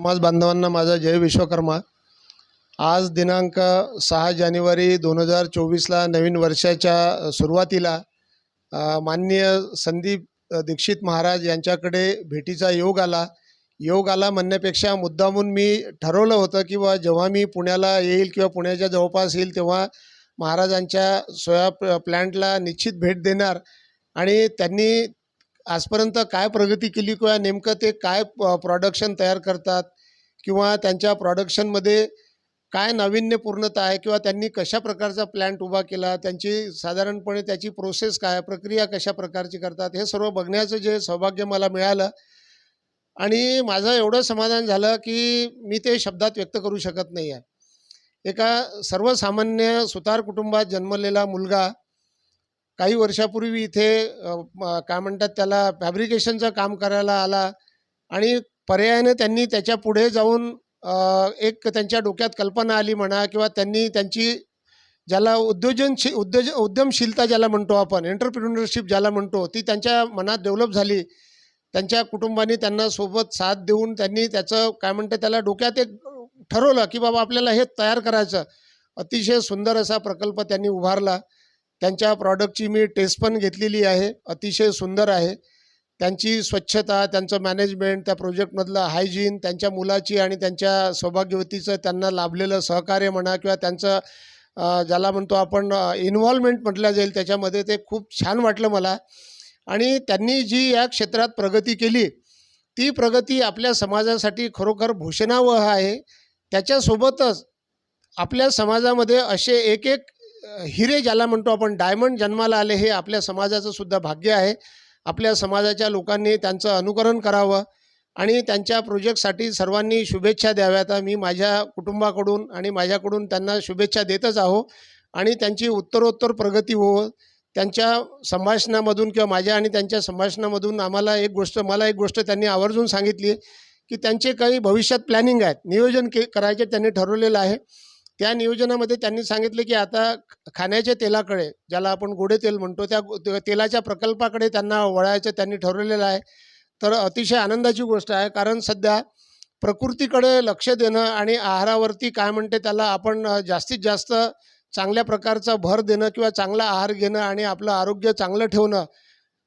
समाज बांधवांना माझा जय विश्वकर्मा. आज दिनांक सहा जानेवारी दोन हजार चोवीसला नवीन वर्षाच्या सुरुवातीला माननीय संदीप दीक्षित महाराज यांच्याकडे भेटीचा योग आला. योग आला म्हणण्यापेक्षा मुद्दामून मी ठरवलं होतं की बा जेव्हा मी पुण्याला येईल किंवा पुण्याच्या जवळपास येईल तेव्हा महाराजांच्या सोया प्लॅंटला प्लॅन्टला निश्चित भेट देणार. आणि त्यांनी आजपर्यंत काय प्रगती केली किंवा नेमकं ते काय प प्रॉडक्शन तयार करतात? किंवा त्यांच्या प्रॉडक्शनमध्ये काय नाविन्यपूर्णता आहे? किंवा त्यांनी कशा प्रकारचा प्लॅन्ट उभा केला? त्यांची साधारणपणे त्याची प्रोसेस काय? प्रक्रिया कशा प्रकारची करतात? हे सर्व बघण्याचं जे सौभाग्य मला मिळालं. आणि माझं एवढं समाधान झालं की मी ते शब्दात व्यक्त करू शकत नाही आहे एका सर्वसामान्य सुतार कुटुंबात जन्मलेला मुलगा काही वर्षापूर्वी इथे काय म्हणतात त्याला फॅब्रिकेशनचं काम करायला आला आणि पर्यायाने त्यांनी त्याच्या पुढे जाऊन एक त्यांच्या डोक्यात कल्पना आली म्हणा किंवा त्यांनी त्यांची ज्याला उद्योजनशी उद्योज उद्यमशीलता ज्याला म्हणतो आपण एंटरप्रिन्युअरशिप ज्याला म्हणतो ती त्यांच्या मनात डेव्हलप झाली. त्यांच्या कुटुंबाने त्यांना सोबत साथ देऊन त्यांनी त्याचं काय म्हणते त्याला डोक्यात एक ठरवलं की बाबा आपल्याला हे तयार करायचं. अतिशय सुंदर असा प्रकल्प त्यांनी उभारला. त्यांच्या प्रॉडक्टची मी टेस्ट पण घेतलेली आहे. अतिशय सुंदर आहे. त्यांची स्वच्छता त्यांचं मॅनेजमेंट त्या प्रोजेक्टमधलं हायजीन त्यांच्या मुलाची आणि त्यांच्या सौभाग्यवतीचं त्यांना लाभलेलं सहकार्य म्हणा किंवा त्यांचं ज्याला म्हणतो आपण इन्व्हॉल्वमेंट म्हटलं जाईल त्याच्यामध्ये ते खूप छान वाटलं मला. आणि त्यांनी जी या क्षेत्रात प्रगती केली ती प्रगती आपल्या समाजासाठी खरोखर भूषणावह आहे. त्याच्यासोबतच आपल्या समाजामध्ये असे एक एक हिरे ज्याला म्हणतो आपण डायमंड जन्माला आले हे आपल्या समाजाचं सुद्धा भाग्य आहे. आपल्या समाजाच्या लोकांनी त्यांचं अनुकरण करावं आणि त्यांच्या प्रोजेक्टसाठी सर्वांनी शुभेच्छा द्याव्यात. मी माझ्या कुटुंबाकडून आणि माझ्याकडून त्यांना शुभेच्छा देतच आहो आणि त्यांची उत्तरोत्तर प्रगती हो. त्यांच्या संभाषणामधून किंवा माझ्या आणि त्यांच्या संभाषणामधून आम्हाला एक गोष्ट मला एक गोष्ट त्यांनी आवर्जून सांगितली की त्यांचे काही भविष्यात प्लॅनिंग आहेत. नियोजन के करायचे त्यांनी ठरवलेलं आहे. त्या नियोजनामध्ये त्यांनी सांगितले की आता खाण्याच्या तेलाकडे ज्याला आपण गोडे तेल म्हणतो त्या ते- तेलाच्या प्रकल्पाकडे त्यांना वळायचं त्यांनी ठरवलेलं आहे. तर अतिशय आनंदाची गोष्ट आहे कारण सध्या प्रकृतीकडे लक्ष देणं आणि आहारावरती काय म्हणते त्याला आपण जास्तीत जास्त चांगल्या प्रकारचा भर देणं किंवा चांगला आहार घेणं आणि आपलं आरोग्य चांगलं ठेवणं.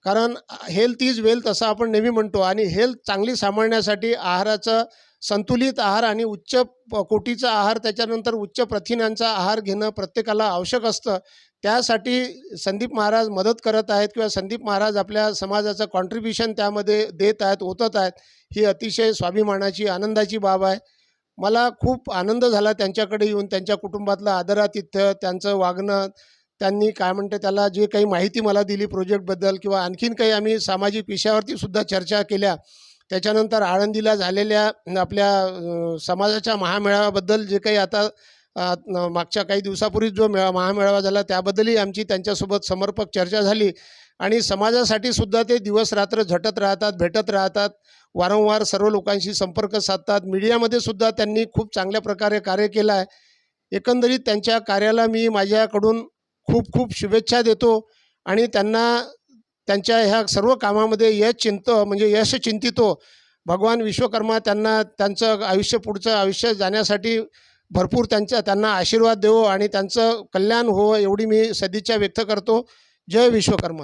कारण हेल्थ इज वेल्थ असं आपण नेहमी म्हणतो आणि हेल्थ चांगली सांभाळण्यासाठी आहाराचं संतुलित आहार आणि उच्च प- कोटीचा आहार त्याच्यानंतर उच्च प्रथिनांचा आहार घेणं प्रत्येकाला आवश्यक असतं. त्यासाठी संदीप महाराज मदत करत आहेत किंवा संदीप महाराज आपल्या समाजाचं कॉन्ट्रीब्युशन त्यामध्ये देत आहेत ओतत आहेत ही अतिशय स्वाभिमानाची आनंदाची बाब आहे. मला खूप आनंद झाला त्यांच्याकडे येऊन त्यांच्या कुटुंबातलं आदरातिथ्य त्यांचं वागणं त्यांनी काय म्हणते त्याला जे काही माहिती मला दिली प्रोजेक्टबद्दल किंवा आणखीन काही आम्ही सामाजिक विषयावरती सुद्धा चर्चा केल्या त्याच्यानंतर आळंदीला झालेल्या आपल्या समाजाच्या महामेळाव्याबद्दल जे काही आता मागच्या काही दिवसापूर्वी जो मेळा महामेळावा झाला त्याबद्दलही आमची त्यांच्यासोबत समर्पक चर्चा झाली. आणि समाजासाठी सुद्धा ते दिवस रात्र झटत राहतात भेटत राहतात वारंवार सर्व लोकांशी संपर्क साधतात. मीडियामध्ये सुद्धा त्यांनी खूप चांगल्या प्रकारे कार्य केलं आहे. एकंदरीत त्यांच्या कार्याला मी माझ्याकडून खूप खूप शुभेच्छा देतो. आणि त्यांना त्यांच्या ह्या सर्व कामामध्ये यश चिंत म्हणजे यश चिंतितो. भगवान विश्वकर्मा त्यांना त्यांचं आयुष्य पुढचं आयुष्य जाण्यासाठी भरपूर त्यांचा त्यांना आशीर्वाद देवो आणि त्यांचं कल्याण हो एवढी मी सदिच्छा व्यक्त करतो. जय विश्वकर्मा.